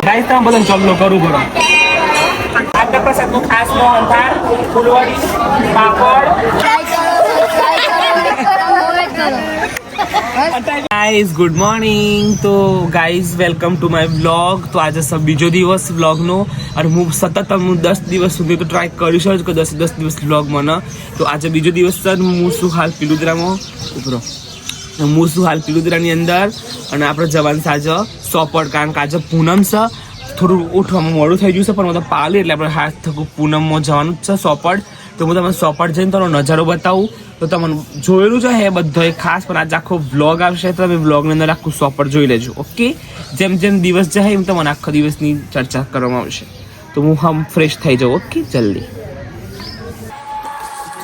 Guys તમે બધા ચમલો કરું કરો આજના પ્રસાદનું ખાસ મોહનથાળ ફૂલવડી પાપડ ગાઈઝ ગુડ મોર્નિંગ તો guys welcome to my vlog તો આજે બીજો દિવસ વ્લોગનો અને હું સતત હું દસ દિવસ સુધી તો ટ્રાય કરીશ જ દસ દસ દિવસ વ્લોગ મને તો આજે બીજો દિવસ છે હું શું હાલ પિલુદ્રામાં ઉપરો. હું શું હાલ પિલુદ્રાની અંદર અને આપણે જવાનું છે આજે સોપડ, કારણ કે આજે પૂનમ છે. થોડું ઉઠવામાં મોડું થઈ ગયું છે, પણ બધા પાલી એટલે આપણે હાથ થકું પૂનમમાં જવાનું છે સોપડ. તો હું તમને સોપડ જઈને તમને નજારો બતાવું. તો તમને જોયેલું છે હે બધો ખાસ, પણ આજે આખો વ્લોગ આવશે, તો તમે વ્લોગની અંદર આખું સોપડ જોઈ લેજો ઓકે જેમ જેમ દિવસ જાય, એમ તમને આખા દિવસની ચર્ચા કરવામાં આવશે. તો હું હમ ફ્રેશ થઈ જાઉં ઓકે જલ્દી.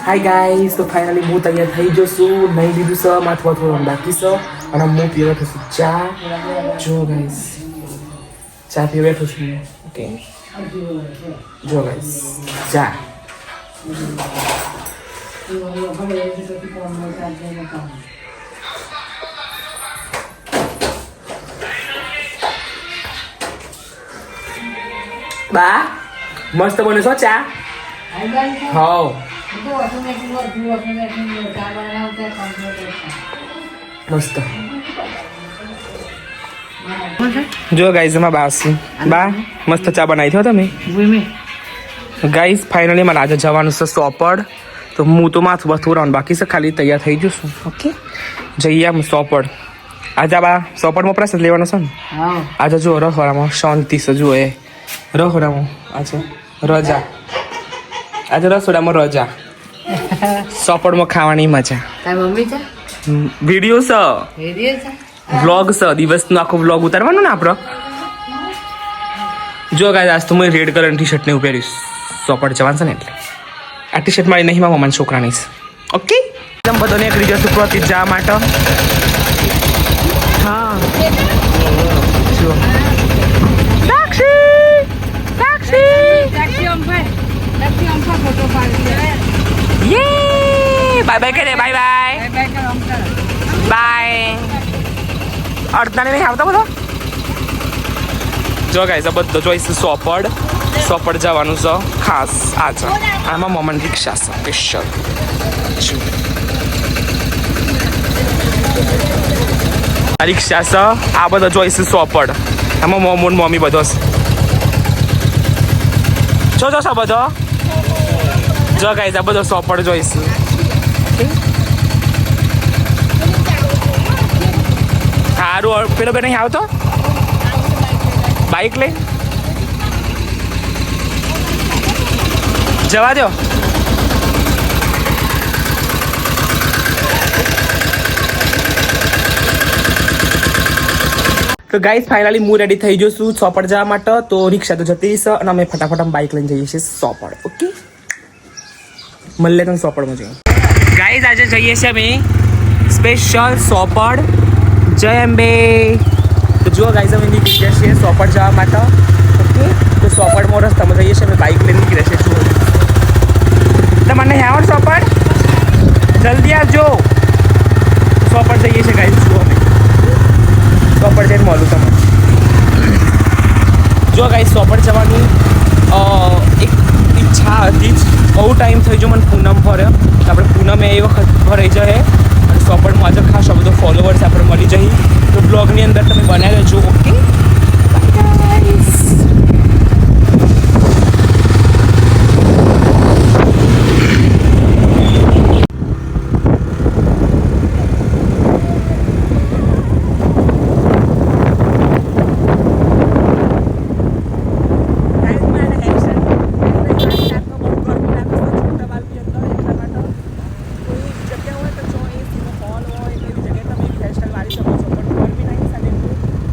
હાય ગાઈસ તો ફાઇનલી હું તૈયાર થઈ જશું નહીં લીધું છે માથું થોડું બાકી છે. અને હું પીવા બેઠો છું. ચા. જો ગાઈઝ ચા પીવા બેઠો છું ઓકે જો ગાઈઝ ચા. બા મસ્ત બને છો ચા? હાવ. મસ્ત. જો ગાઈઝ એમાં બાસી બા મસ્ત ચા બનાવી થયો તમે. ગાઈઝ ફાઇનલી મારે આજે જવાનું છે સોપડ. તો હું તો માથું બથું થોડાનું બાકી છે ખાલી તૈયાર થઈ જશું ઓકે જઈએ આમ સોપડ. આજે બા સોપડમાં પ્રસાદ લેવાનો છે ને? આજે જો રખોડામાં શાંતિ છે જુઓ એ. રખોડામાં આજે રજા. આજે રસોડામાં રજા. સોપડમાં ખાવાની મજા. મમ્મી છે? વીડિયો છે. રેડિયો છે? વ્લોગ છે. દિવસનો આખો વ્લોગ ઉતારવાનો ને આપણો. જો ગાય આજ તો હું રેડ કલરની ટી શર્ટ ને પહેરીશ સોપડ જવાનું છે ને એટલે. આ ટી શર્ટ મારી નહીં મારા મમ્માના છોકરાની છે. ઓકે એકદમ બધોને એક રીતે પ્રતિ જા માટે. હા. જો. સાક્ષી! સાક્ષી! ટેક્સી અંફાય ટેક્સી અંફા ફોટો પાડી બાય બાય કરે બાય બાય બે કર અંફા બાય અડધાને નહીં આવતા બધો જો ગાઈઝ આ બધો ચોઈસ સોપડ. સોપડ જવાનું છે. ખાસ આ છે આમાં મમન રિક્ષા છે સ્પેશિયલ રિક્ષા છે આ બધો ચોઈસ સોપડ. આમાં મોમો ને મમ્મી બધો છે. જો જો બધો. જો ગાઈઝ આ બધો સોપડ જોઈશ સારું પેલો બેન અહીં આવતો? બાઈક લઈ જવા દો. તો ગાઈસ ફાઇનલી હું રેડી થઈ જઉં છું સોપડ જવા માટે. તો રિક્ષા તો જતી છે અને અમે ફટાફટ બાઇક લઈને જઈએ છીએ સોપડ, ઓકે? મળે તમે સોપડમાં જઈએ. ગાઈસ, આજે જઈએ છીએ અમે સ્પેશિયલ સોપડ જય અંબે. તો જુઓ ગાઈઝ અમે નીકળી ગયા છીએ સોપડ જવા માટે. ઓકે તો સોપડમાં તમે જઈએ છીએ, અમે બાઇક લઈને નીકળ્યા છીએ, જુઓ. તમને આવડ સોપડ? જલ્દી આવજો સોપડ જઈએ છીએ ગાઈઝ જુઓ અમે. સોપડ જઈને મળું તમને. જો ગાઈઝ સોપડ જવાની એક ઈચ્છા હતી જ. બહુ ટાઈમ થઈ ગયો મને પૂનમ ભર્યો આપણે પૂનમે એ વખત ભરાઈ જાય અને પણ ખાસ આ બધો ફોલોવર્સ આપણે મળી જઈ તો બ્લોગની અંદર તમે બનાવી લેજો ઓકે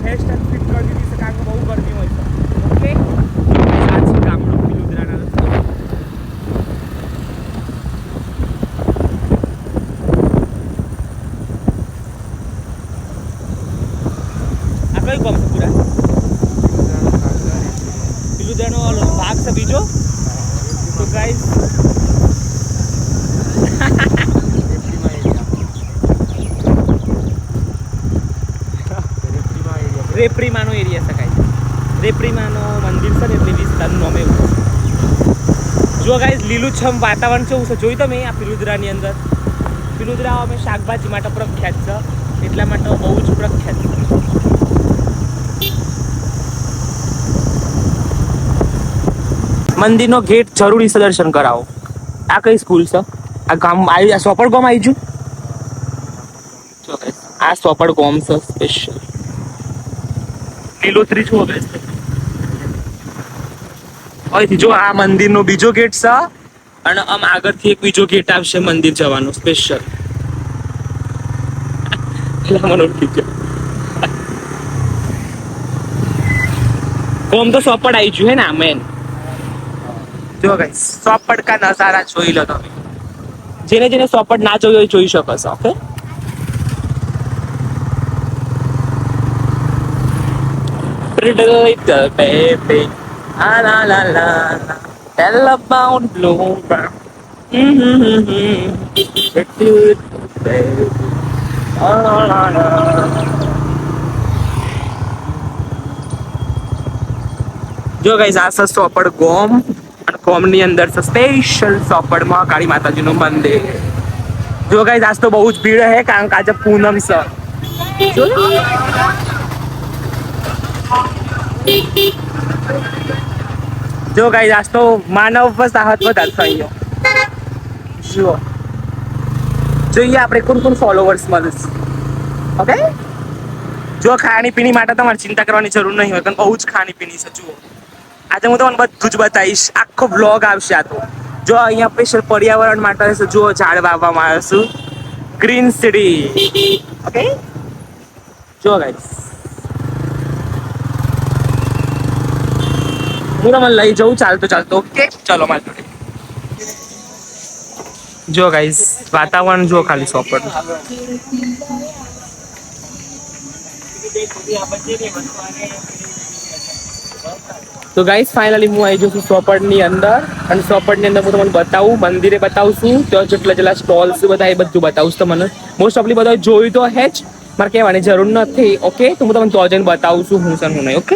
હેરસ્ટાઈલ ફિટ કરી દીધી છે કારણ કે બહુ ગરમી હોય છે ઓકે આ છે ગામડું પિલુદ્રાના આ કયું ગામ છે પૂરા પિલુદ્રાનો ઓલો ભાગ છે બીજો તો ગાઈસ રેપ્રીમાનો એરિયા શકાય છે. રેપ્રીમાનો મંદિર છે ને એટલે વિસ્તારનું નામ એવું છે. જો ગાઈઝ લીલુંછમ વાતાવરણ કેવું છે. જોયું તમે આ પિલુદ્રાની અંદર? પિલુદ્રા અમે શાકભાજી માટે પ્રખ્યાત છે. એટલા માટે બહુ જ પ્રખ્યાત છે. મંદિરનો ગેટ જરૂરી છે દર્શન કરાવો. આ કઈ સ્કૂલ છે? આ ગામ આવી આ સોપડ ગામ આવી ગયું આ સોપડ ગામ છે સ્પેશિયલ લીલોતરી જુઓ હવે અહીંથી જો આ મંદિરનો બીજો ગેટ છે અને આમ આગળથી એક બીજો ગેટ આવશે મંદિર જવાનો સ્પેશિયલ મને ઉઠી ગયો. કોમ તો સોપડ આવી ગયું હે ને મેન જો ગાઈસ સોપડ કા નજારા જોઈ લો તમે. જેને જેને સોપડ ના જોયો એ જોઈ શકો છો ઓકે la. જો ગઈ આ છે સોપડ ગોમ અને ગોમની અંદર છે સ્પેશિયલ સોપડમાં કાળી માતાજીનું મંદિર જો ગઈ આજ તો બહુ જ ભીડ હે, કારણ કે આજે પૂનમ છે જો ગાઈઝ આજ તો માનવ પર સાહત વધારે થઈ ગયો. જુઓ. જોઈએ આપણે કોણ કોણ ફોલોવર્સ મળે ઓકે જો ખાણી પીણી માટે તમારે ચિંતા કરવાની જરૂર નહીં હોય, કારણ બહુ જ ખાણી પીણી છે, જુઓ. આજે હું તમને બધું જ બતાવીશ. આખો બ્લોગ આવશે આ તો. જો અહીંયા સ્પેશિયલ પર્યાવરણ માટે છે, જુઓ, ઝાડ વાવવામાં આવે છે. ગ્રીન સિટી ઓકે જો ગાઈસ હું તમને લઈ જઉં, ચાલતો ચાલતો. ઓકે ચલો, મારી જોડે. જો ગાઈસ વાતાવરણ જો ખાલી સોપર તો ગાઈસ ફાઇનલી હું આવી જઉં છું સોપડની અંદર. અને સોપડની અંદર હું તમને બતાવું, મંદિરે બતાવશું, ત્યાં જેટલા જેટલા સ્ટોલ્સ બધા એ બધું બતાવું છું તમને મોસ્ટ ઓફલી બધા જોયું તો હે જ, મારે કહેવાની જરૂર નથી ઓકે તો હું તમને તો જઈને બતાવું છું, હું સર હું નહીં ઓકે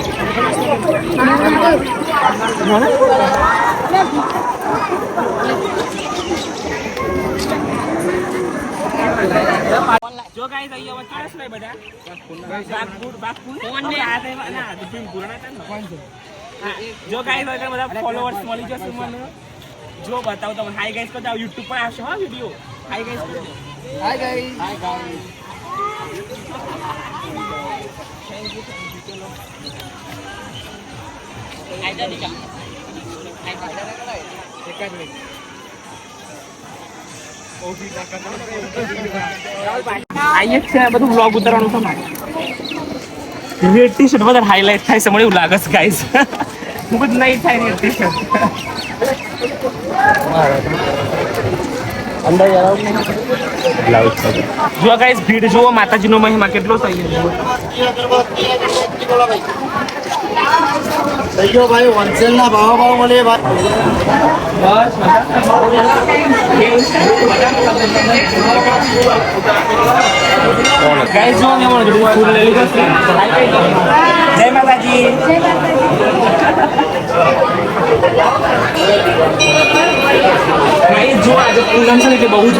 જો ગાઈસ અહીંયા વચ્ચે છે બધા. બાગપુર બાગપુર ફોન ને આ ના દિપિન પુરાણા હતા કોણ છે જો ગાઈસ હોય તો બધા ફોલોઅર્સ મળી જશે મને. જો બતાવો તમને. હાઈ ગાઈસ કરતા યુટ્યુબ પર આવશે હા video hi guys hi guys hi guys આઈએ વ્લોગ ઉતારવાનું છે મારે. રેડ ટી થાય છે, મને એવું લાગે છે ગાઈઝ હું બધું નહીં થાય રેડ ટી શર્ટ જો ગાઈસ ભીડ જુઓ, માતાજીનો મહિમા કેટલો થઈ ગયો થઈ ગયો ભાઈ. હોલસેલ ના ભાવ ભાવ મળે જય માતાજી. બહુ જ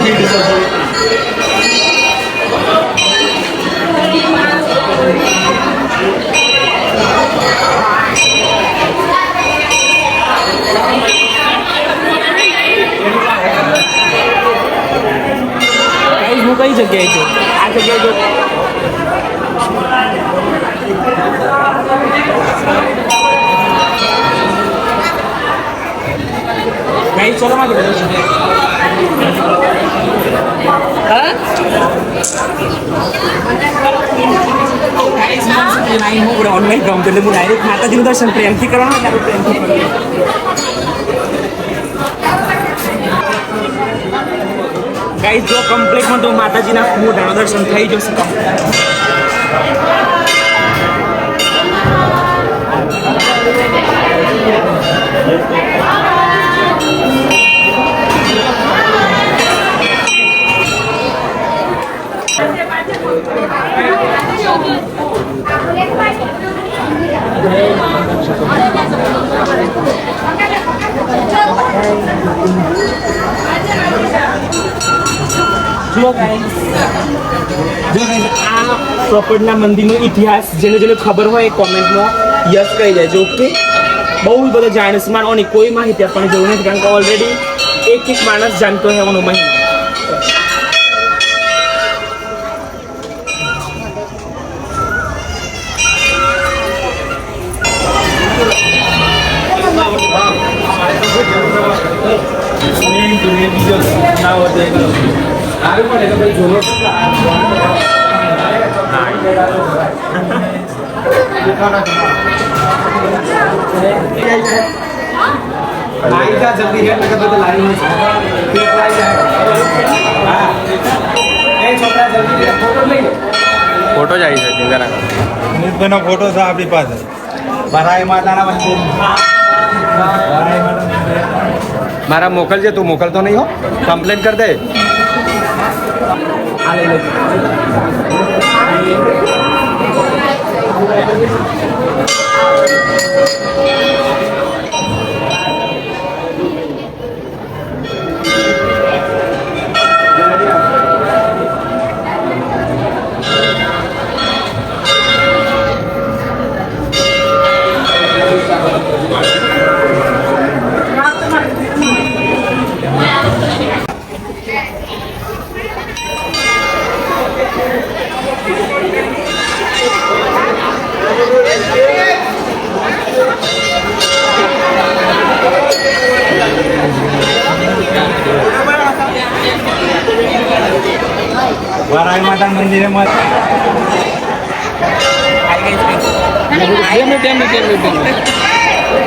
હું કઈ જગ્યાએ છું આ જગ્યાએ જો ગાઈસ ચલો માં ઓનલાઈન કામ એટલે હું ડાયરેક્ટ માતાજીનું દર્શન પ્રેમથી કરવાનું. Guys, જો કમ્પ્લીટમાં તો માતાજીના મોઢાનો દર્શન થઈ જશે complete. આ પ્રોપર્ટના મંદિરનો ઇતિહાસ, જેને જેને ખબર હોય એ કોમેન્ટમાં યસ કહી દેજો ઓકે બહુ બધો જાણીશ માણવાની કોઈ માહિતી આપવાની જરૂર નથી, કારણ કે ઓલરેડી એક એક માણસ જાણતો હોય એનો મહિમા. ફોટો જ આવી શકે જરા ફોટો છે આપણી પાસે. ભરાઈ માતાના મંદિર ભરાઈ માતા મારા મોકલજે તું મોકલતો નહીં હો. કમ્પ્લેન કર દે. Thank લઈ બે મિનિટ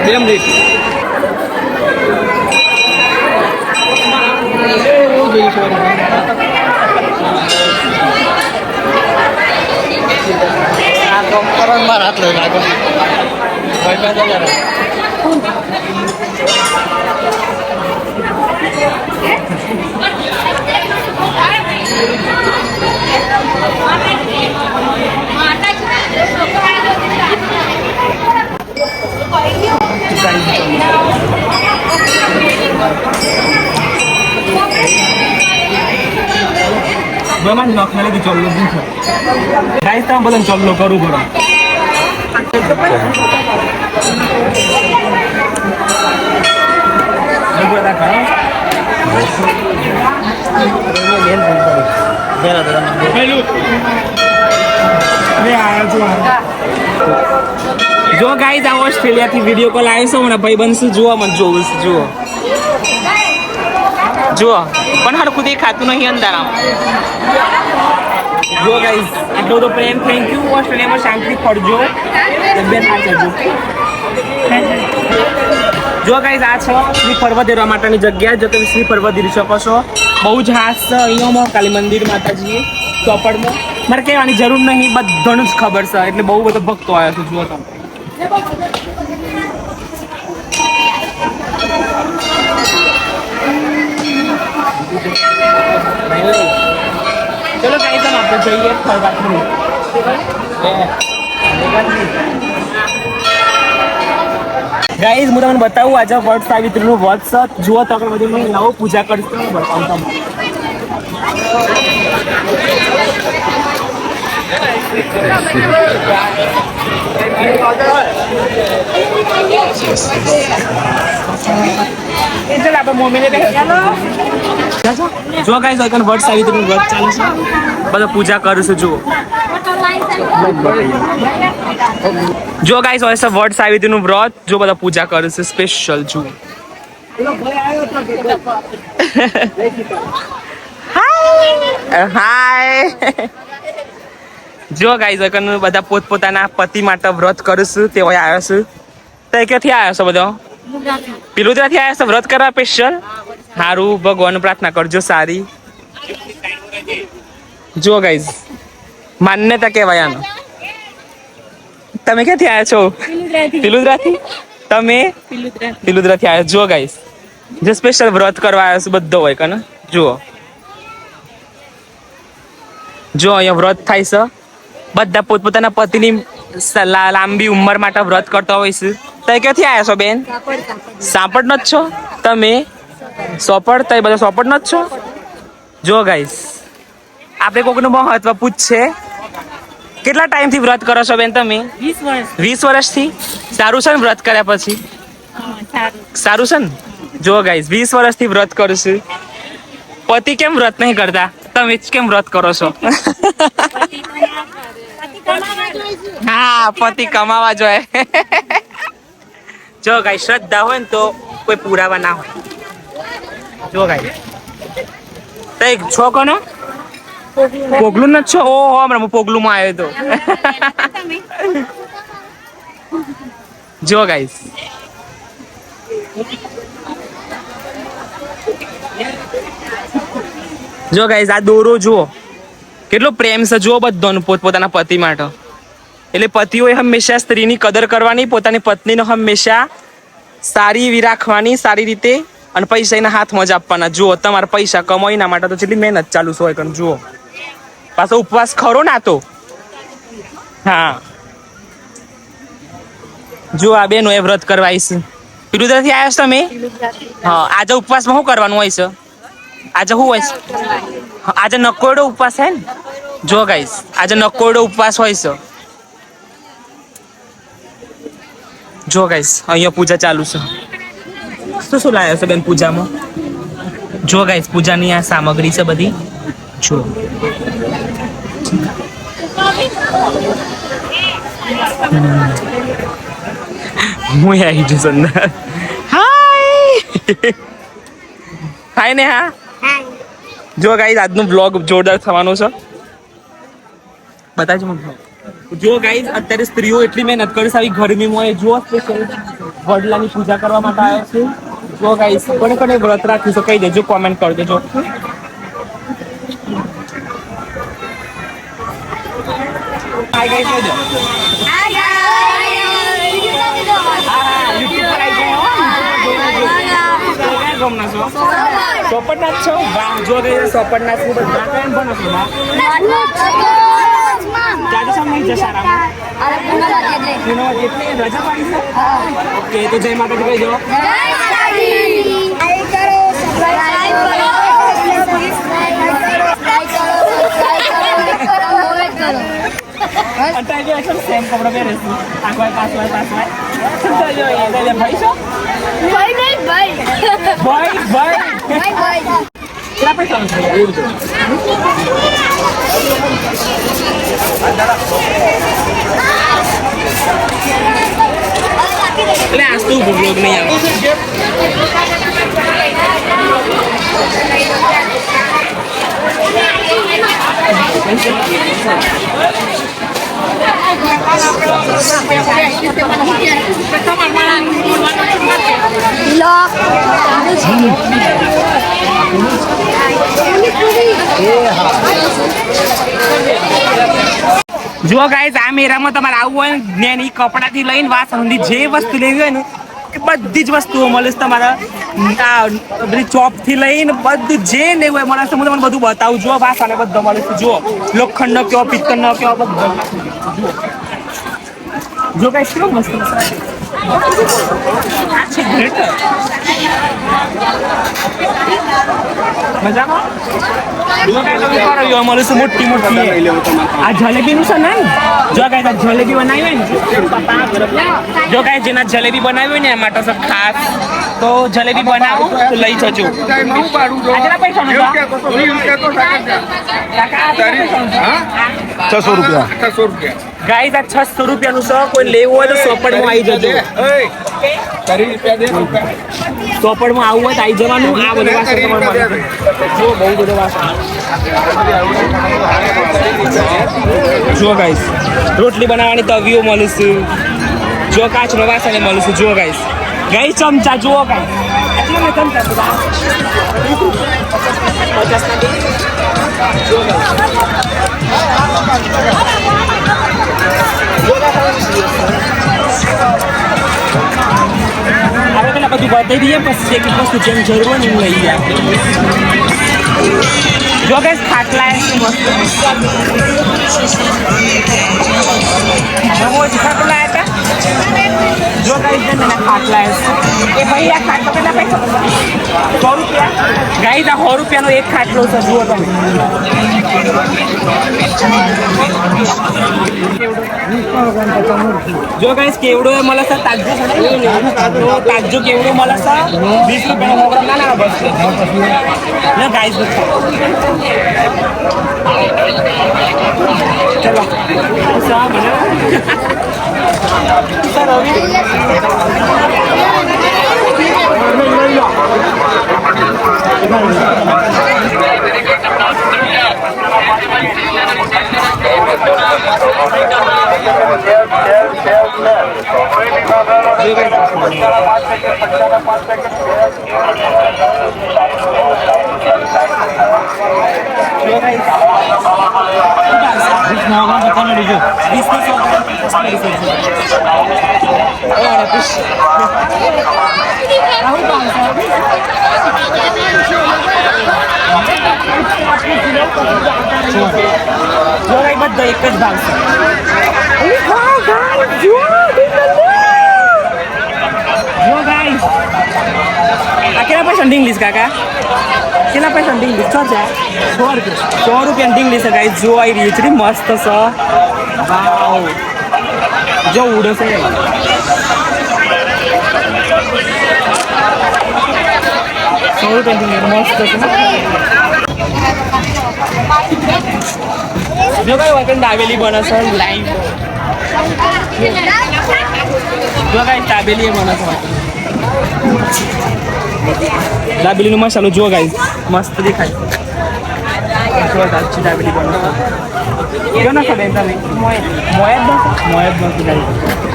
બે મિનિટ આ તો કરણમાં હાથ લઈ લાગો બમાં નખને લીધું ચોલ્લો কি চললো તમે બધા ચોલ્લો કરું પડો. બધા કરો જો ગાઈસ આ ઓસ્ટ્રેલિયા થી વીડિયો કોલ આવ્યો મને ભાઈ બનશું જુઓ મને જોવું છે જુઓ? જુઓ, પણ હરખું દેખાતું નહીં અંદર આમ જુઓ ગાઈસ આટલો બધો પ્રેમ થેન્ક યુ ઓસ્ટ્રેલિયામાં શાંતિ પડજો તબિયત સાચવજો જો ગાઈઝ આ છે શ્રી પર્વત માટેની જગ્યા. જો તમે શ્રી પર્વત રહી શકો છો, બહુ જ હાસ છે અહીંયામાં કાલી મંદિર માતાજી ચોપડમાં. મારે કહેવાની જરૂર નહીં, બધાનું જ ખબર છે, એટલે બહુ બધો ભક્તો આવ્યા છે, જુઓ તમે ચલો આપણે જઈએ ફરવા ગાઈઝ હું. તમને બતાવું આજે વટ સાવિત્રીનું વ્રત છે જુઓ તો આપણે બધું નવો પૂજા કરશું. બતાવું તમને. એ ચાલ, આપણે મમ્મીને જો ગાઈઝ વર્ડ વટ સાવિત્રીનું વર્ડ ચાલે છે. બધા પૂજા કરું છું જુઓ. જો ગાઈસ હોય છે વડ સાવિત્રીનું વ્રત જો બધા પૂજા કરું છું સ્પેશિયલ જુઓ. હાય જો ગાઈઝ અકન બધા પોતપોતાના પતિ માટે વ્રત કરું છું તે હોય આવ્યો છું. તે ક્યાંથી આવ્યો છો બધો? પિલુદરાથી આવ્યો છો વ્રત કરવા સ્પેશિયલ સારું ભગવાન પ્રાર્થના કરજો સારી. જો ગાઈઝ માન્યતા કહેવાય આનો. તમે ક્યાંથી આવ્યા છો? પિલુદ્રાથી. તમે? પિલુદ્રાથી. આવ્યા જો ગાઈઝ જે સ્પેશિયલ વ્રત કરવા આવ્યો છો બધો હોય કને? જુઓ. જો અહીંયા વ્રત થાય છે. બધા પોતપોતાના પતિની લાંબી ઉંમર માટે વ્રત કરતા હોય છે. તમે ક્યાંથી આવ્યા છો બેન? સાંપડ નો જ છો. તમે? સોપડ? તમે બધા સોપડ નો જ છો? જો ગાઈસ આપણે કોકનું મહત્વ પૂછશે કેટલા ટાઈમથી વ્રત કરો છો બેન તમે? વીસ વર્ષ. વીસ વર્ષથી? સારું છે ને વ્રત કર્યા પછી? સારું. છે ને? જો ગાઈસ વીસ વર્ષથી વ્રત કરું છું. પતિ કેમ વ્રત નહીં કરતા? તમે જ કેમ વ્રત કરો છો? હા પતિ કમાવા જોઈએ જો ગાઈ શ્રદ્ધા હોય ને તો કોઈ પુરાવા ના હોય. જો ગાઈસ. આ દોરો જુઓ. કેટલો પ્રેમ છે જુઓ બધાનો પોતપોતાના પતિ માટે. એટલે પતિઓએ હંમેશા સ્ત્રીની કદર કરવાની, પોતાની પત્નીનો હંમેશા સારી એવી રાખવાની, સારી રીતે અને પૈસા એના હાથમાં જ આપવાના. જુઓ, તમારા પૈસા કમાઈ ના માટે તો જેટલી મહેનત ચાલુ હોય કણ, જુઓ. પાછો ઉપવાસ ખરો ના તો? હા. જુઓ આ બેનો એ વ્રત કરવા આવીશ પિરુદ્રથી આવ્યા છો તમે? હા, આજે ઉપવાસમાં શું કરવાનું હોય છે? આજે શું હોય છે? આજે નકોરડો ઉપવાસ હે ને? જો ગાઈસ, આજે નકોરડો ઉપવાસ હોય છે. જો ગાઈસ, અહીંયા પૂજા ચાલુ છે. શું શું લાવ્યો છે બેન પૂજામાં? જો ગાઈસ પૂજાની આ સામગ્રી છે બધી. જો. હું આવી જઈશ અંદર. હાય હાય ને હા જો ગાઈસ આજનું બ્લોગ જોરદાર થવાનું છે. બતાવજો મને. જો ગાઈસ અત્યારે સ્ત્રીઓ એટલી મહેનત કરે છે આવી ગરમીમાં એ જો સ્પેશિયલ વડલાની પૂજા કરવા માટે આવ્યા છે. જો ગાઈસ કોને કોને વ્રત રાખ્યું છે કહી દેજો કોમેન્ટ કરી દેજો. હાય ગાઈસ કહી દો. છો જ છો? વાહ જો ગઈ સોપટના બધા કેમ ભણો છો બા જાજુ સામે જશા રામ યુનો જેટલી રજા પાડી છે? ઓકે તો જય માતાજી કહી દો. અત્યારે જો સેમ કપડો શું ભાઈ ભાઈ ભાઈ. છે એટલે આજ તો બ્લોગ નહીં આવે જો ગાઈઝ, આ મેરામાં તમારે આવવું હોય ને જ્ઞાની કપડાથી લઈને વાસણ સુધી જે વસ્તુ લેવી હોય ને એ બધી જ વસ્તુઓ મળે છે તમારા બધી ચોપથી લઈને બધું જે લેવું હોય મળે છે. હું તમને બધું બતાવું. જો વાસણ બધો મળે છે. જુઓ, લોખંડનો કયો, પિત્તળનો કયો, બધો. જુઓ. જો કઈ કેવો મસ્ત મળીશું મોટી મોટી. આ જલેબીનું છે નહીં? જો કાંઈ તાર જલેબી બનાવી હોય ને. જો કાંઈ જેના જલેબી બનાવી હોય ને એ માટે સબ ખાસ. તો જલેબી બનાવો તો લઈ જજો. છસો રૂપિયા. ગાય છસો રૂપિયાનું છે. કોઈ લેવું હોય તો સોપડમાં આવી જજો. સોપડમાં આવું હોય તો આવી જવાનું. આ બધું વાસ જો બહુ બધો વાસ જો ગાઈસ રોટલી બનાવવાની તવીઓ મળીશું. છે જો કાચનો વાસણ મળે છે જો ગાઈસ ગઈ ચમચા જુઓ ગાઈસ ચમચા પચાસ જો guys. હવે પેલા બધું બતાવી દઈએ, પછી એક વસ્તુ જેમ જરૂર ને એમ લઈ જાય. જો કે ખાટલા મસ્ત. બહુ જ ખાટલા હતા જો કઈ છે ને ખાટલા છે એ ભાઈ આ ખાટલો કેટલા પૈસા સો રૂપિયા ગાઈ આ સો રૂપિયાનો એક ખાટલો છે જુઓ તમે જો ગાઈસ કેવડો એ મળે છે તાજો છે તો તાજો કેવડો મળે છે વીસ રૂપિયાનો મોગરો ના ના બસ ના ગાઈસ બસ ચલો સા મને સર હવે જો ગાઈસ વીસ નો સો જો ગાઈસ બધા એક જ ભાવ છે જો ગાઈસ આ કેટલા પૈસા ઇંગ્લિશ કાકા? કેટલા પૈસા ઇંગ્લિશ છો છે સો રૂપિયા સો રૂપિયા ઇંગ્લિશ કાંઈ જો આવી રહી છે મસ્ત છે. વાવ જો ઉડે છે. સો રૂપિયા મસ્ત છે. જો દાબેલી બને લાઈવ જો કઈ દાબેલી એ છે દાબેલીનો મસાલો જો ગાઈસ, મસ્ત દેખાય. જો દાલચી દાબેલી બને છે કયો ના ખબર તમે? મોયત બસ મોયત બસ ગાઈસ.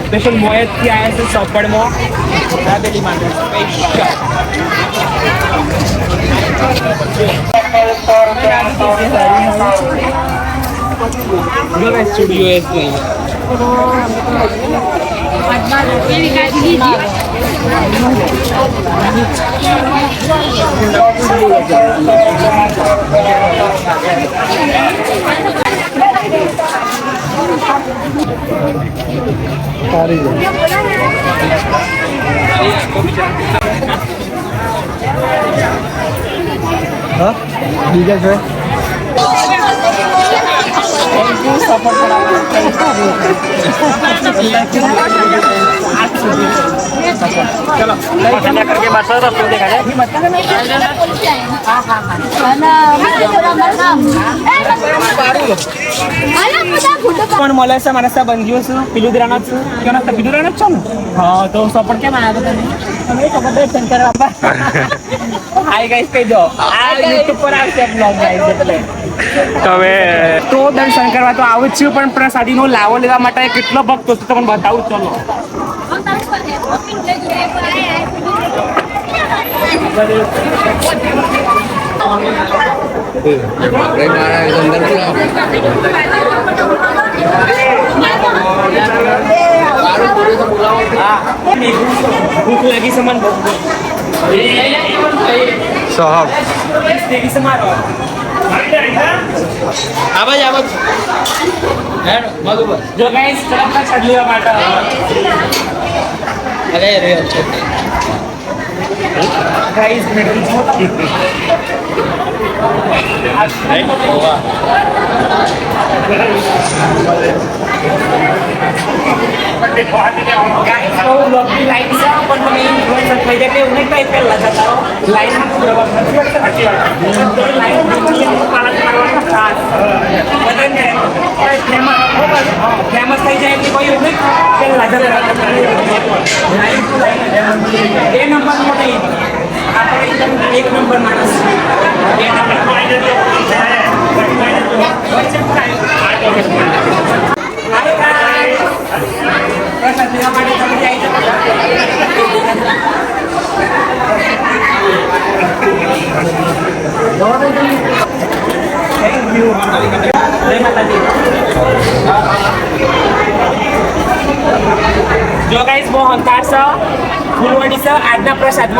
સ્પેશિયલ મોયતથી આવ્યા છે સપડમાં દાબેલી માટે. સ્પેશિયલ જો ગાઈસ સ્ટુડિયો એસ નહીં એની કાઢી લીધી બીજા છે પણ મળે છે, મારા સા બંધ્યો છું, પિલુદરાનો છું. કેવું પિલુદરાનો જ છો ને? હા, તો સપોર્ટ કેમ આવ્યો તમે? તમે ખબર છે શંકર બાપા હાય ગાઈસ કહી દો આ યુટ્યુબ પર આવશે બ્લોગ ગાઈસ એટલે તમે તો દર્શન કરવા તો આવું જ છું પણ પ્રસાદીનો લાવો લેવા માટે કેટલો ભક્તો છે તમને બતાવું ચલો ભૂખ લાગી છે મને સાહેબ આવાજ આવાજ જો કઈ તરફ લેવા માટે અરે રે ગાઈસ મેડમ જો ગાઈસ બહુ લોબી લાઈન છે પણ તમે ઇન્ફ્લુએન્સર થઈ જાય એવું નહીં કઈ પહેલા જતા રહો લાઈન જવાબ નથી લાઈન પાલન કરવાનું ખાસ બધાને ફેમસ થઈ જાય એટલે કોઈ એવું નહીં કે લાજર એ નંબર નહીં આપણે એકદમ એક નંબર માણસ પ્રસાદ લેવા માટે તમે જો ગાઈસ મોહનથાળ છે ફૂલવડી છે આજના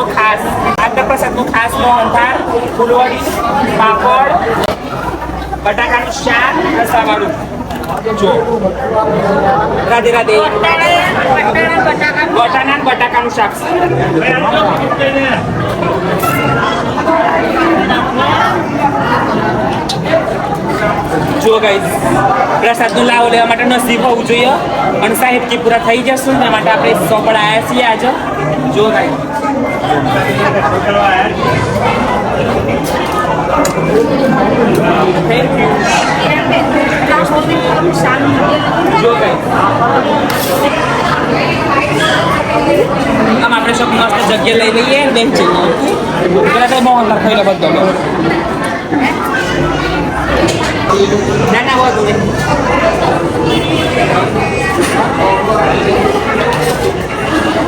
ખાસ. આજના પ્રસાદમાં ખાસ મોહનથાળ ફૂલવડી પાપડ બટાકાનું શાક રસાવાળું જો રાધે રાધે બટાણા બટાકાનું શાક જો ગાઈસ પ્રસાદનો લાવો લેવા માટે નસીબ હોવું જોઈએ અને સાહેબ કે પૂરા થઈ જશું એના માટે આપણે સોપડ આવ્યા છીએ આજે જો ગાઈસ આમ આપણે સબ મસ્ત જગ્યા લઈ લઈએ બેન જઈએ પેલા તો મોહનલાલ ખાઈ લો બધો ના ના વધુ નહીં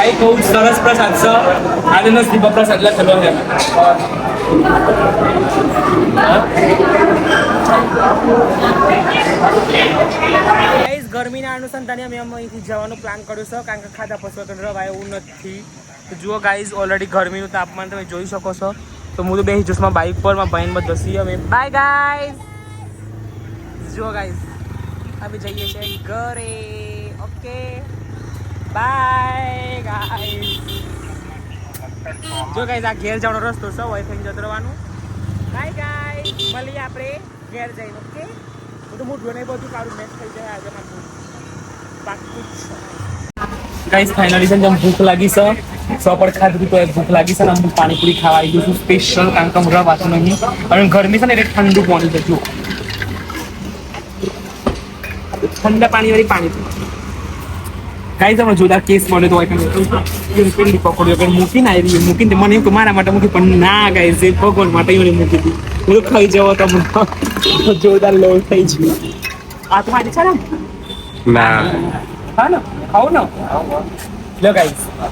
હા ભાઈ બહુ સરસ પ્રસાદ છે આજે નસીબ પ્રસાદ લખેલો છે ગાઈસ ગરમીના અનુસંધાને અમે અમે અહીંથી જવાનું પ્લાન કર્યું છે કારણ કે ખાધા પછી વગર રવાય એવું નથી. તો જુઓ ગાઈઝ ઓલરેડી ગરમીનું તાપમાન તમે જોઈ શકો છો. તો હું તો બે જુસમાં બાઇક પરમાં ભાઈને બધા સી અમે બાય ગાઈઝ જુઓ ગાઈઝ અમે જઈએ છીએ ઘરે. ઓકે બાય ગાઈઝ જો ગાઈઝ આ ઘેર જવાનો રસ્તો સૌ હોય થઈને જતો રહેવાનું બાય મળીએ આપણે ઘેર જઈને ઓકે તો મોઢું નહીં બધું કાઢું મેચ થઈ જાય આજે મારું. બાકી ગાઈસ ફાઇનલી છે જેમ ભૂખ લાગી છે સોપડ ખાધું તો ભૂખ લાગી છે ને હું પાણીપુરી ખાવા આવી ગયું છું સ્પેશિયલ કારણ કે હમણાં વાતું નહીં. અને ગરમી છે ને એટલે ઠંડુ પાણી છે, જુઓ. ઠંડા પાણી પાણીપુરી. ગાઈ તમે જુદા કેસ બને તો પેલી પકડ્યો વગર મૂકીને આવી મૂકીને મને એમ કે મારા માટે મૂકી પણ ના ગાય છે ભગવાન માટે એને મૂકી હતી. હું ખાઈ જવો તો જોરદાર લોડ થઈ ગયું આ તો મારી છે ને? ના. હા ને? ખાઓ ને? લો ગાઈસ. આ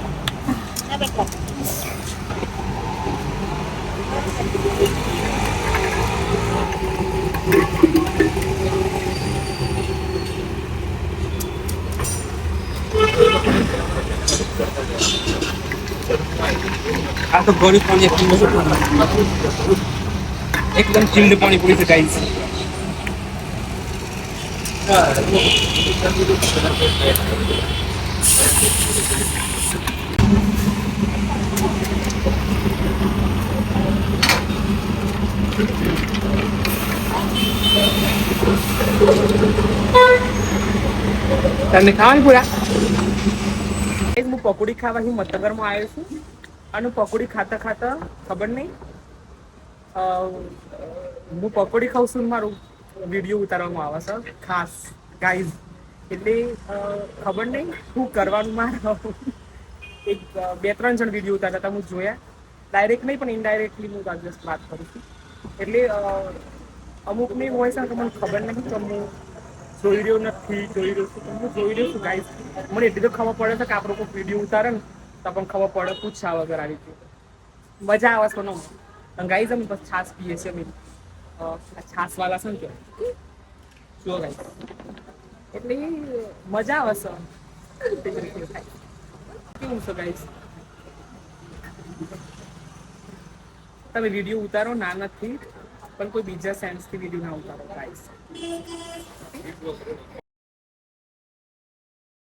તો ગોળી પાણી એકદમ એકદમ ચીલ્ડ પાણી પૂરી છે ગાઈસ તમને ખાવાની પૂરા હું પકોડી ખાવા હું મતગરમાં આવ્યો છું. અને પકોડી ખાતા ખાતા ખબર નહીં. હું પકોડી ખાઉં છું મારું વીડિયો ઉતારવામાં આવે છે. ખાસ ગાઈઝ એટલે ખબર નહીં શું કરવાનું મારા એક, બે, ત્રણ જણ વીડિયો ઉતારતા હતા, હું જોયા. ડાયરેક્ટ નહીં, પણ ઇનડાયરેક્ટલી હું આ વાત કરું છું. એટલે અમુકને હોય છે તો મને ખબર નહીં કે હું જોઈ રહ્યો નથી જોઈ રહ્યો છું હું જોઈ રહ્યો છું ગાઈસ મને એટલી તો ખબર પડે છે કે આપણો કોઈ વીડિયો ઉતારે ને તો પણ ખબર પડે પૂછા વગર આવી રીતે. મજા આવે છે નો ગાઈઝ અમે બસ છાશ પીએ છીએ અમે. અ, આ છાશવાળા છે ને જો. જો ગાઈઝ એટલે મજા આવે છે. કેવું છે ગાઈઝ તમે વીડિયો ઉતારો ના નથી. પણ કોઈ બીજા સેન્સથી વીડિયો ના ઉતારો ગાઈસ